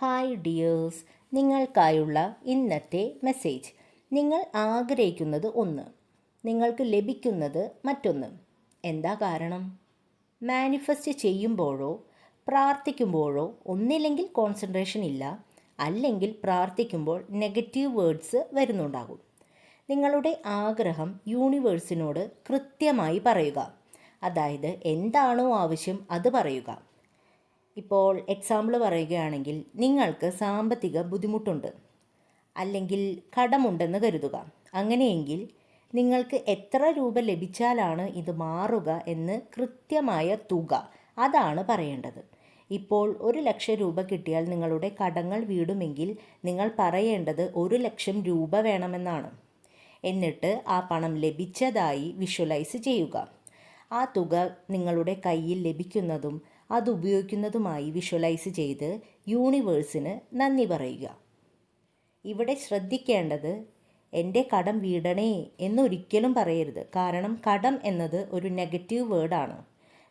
Hi dears നിങ്ങൾക്കായുള്ള ഇന്നത്തെ message നിങ്ങൾ ആഗ്രഹിക്കുന്നത് ഒന്ന്. നിങ്ങൾക്ക് ലഭിക്കുന്നത് മറ്റൊന്ന്. എന്താ കാരണം? മാനിഫെസ്റ്റ് ചെയ്യുമ്പോഴോ പ്രാർത്ഥിക്കുമ്പോഴോ ഒന്നില്ലെങ്കിൽ കോൺസെൻട്രേഷൻ ഇല്ല. അല്ലെങ്കിൽ പ്രാർത്ഥിക്കുമ്പോൾ നെഗറ്റീവ് വേർഡ്സ് വരുന്നുണ്ടാകും. നിങ്ങളുടെ ആഗ്രഹം യൂണിവേഴ്സിനോട് കൃത്യമായി പറയുക. അതായത് എന്താണോ ആവശ്യം അത് പറയുക. ഇപ്പോൾ എക്സാമ്പിൾ പറയുകയാണെങ്കിൽ നിങ്ങൾക്ക് സാമ്പത്തിക ബുദ്ധിമുട്ടുണ്ട് അല്ലെങ്കിൽ കടമുണ്ടെന്ന് കരുതുക. അങ്ങനെയെങ്കിൽ നിങ്ങൾക്ക് എത്ര രൂപ ലഭിച്ചാലാണ് ഇത് മാറുക എന്ന് കൃത്യമായ തുക. അതാണ് പറയേണ്ടത്. ഇപ്പോൾ ഒരു ലക്ഷം രൂപ കിട്ടിയാൽ നിങ്ങളുടെ കടങ്ങൾ വീടുമെങ്കിൽ നിങ്ങൾ പറയേണ്ടത് ഒരു ലക്ഷം രൂപ വേണമെന്നാണ്. എന്നിട്ട് ആ പണം ലഭിച്ചതായി വിഷ്വലൈസ് ചെയ്യുക. ആ തുക നിങ്ങളുടെ കയ്യിൽ ലഭിക്കുന്നതും അത് ഉപയോഗിക്കുന്നതുമായി വിഷ്വലൈസ് ചെയ്ത് യൂണിവേഴ്സിന് നന്ദി പറയുക. ഇവിടെ ശ്രദ്ധിക്കേണ്ടത് എന്റെ കടം വീടണേ എന്നൊരിക്കലും പറയരുത്. കാരണം കടം എന്നത് ഒരു നെഗറ്റീവ് വേർഡാണ്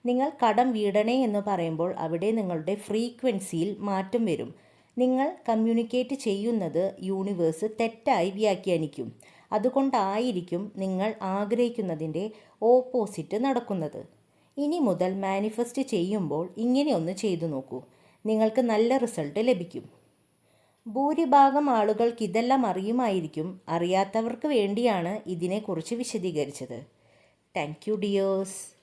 നിങ്ങൾ കടം വീടണേ എന്ന് പറയുമ്പോൾ അവിടെ നിങ്ങളുടെ ഫ്രീക്വൻസിയിൽ മാറ്റം വരും. നിങ്ങൾ കമ്മ്യൂണിക്കേറ്റ് ചെയ്യുന്നത് യൂണിവേഴ്സ് തെറ്റായി വ്യാഖ്യാനിക്കും. അതുകൊണ്ടായിരിക്കും നിങ്ങൾ ആഗ്രഹിക്കുന്നതിന്റെ ഓപ്പോസിറ്റ് നടക്കുന്നത്. ഇനി മുതൽ മാനിഫെസ്റ്റ് ചെയ്യുമ്പോൾ ഇങ്ങനെ ഒന്ന് ചെയ്തു നോക്കൂ. നിങ്ങൾക്ക് നല്ല റിസൾട്ട് ലഭിക്കും. ഭൂരിഭാഗം ആളുകൾക്ക് ഇതെല്ലാം അറിയുമായിരിക്കും. അറിയാത്തവർക്ക് വേണ്ടിയാണ് ഇതിനെക്കുറിച്ച് വിശദീകരിച്ചത്. Thank you dears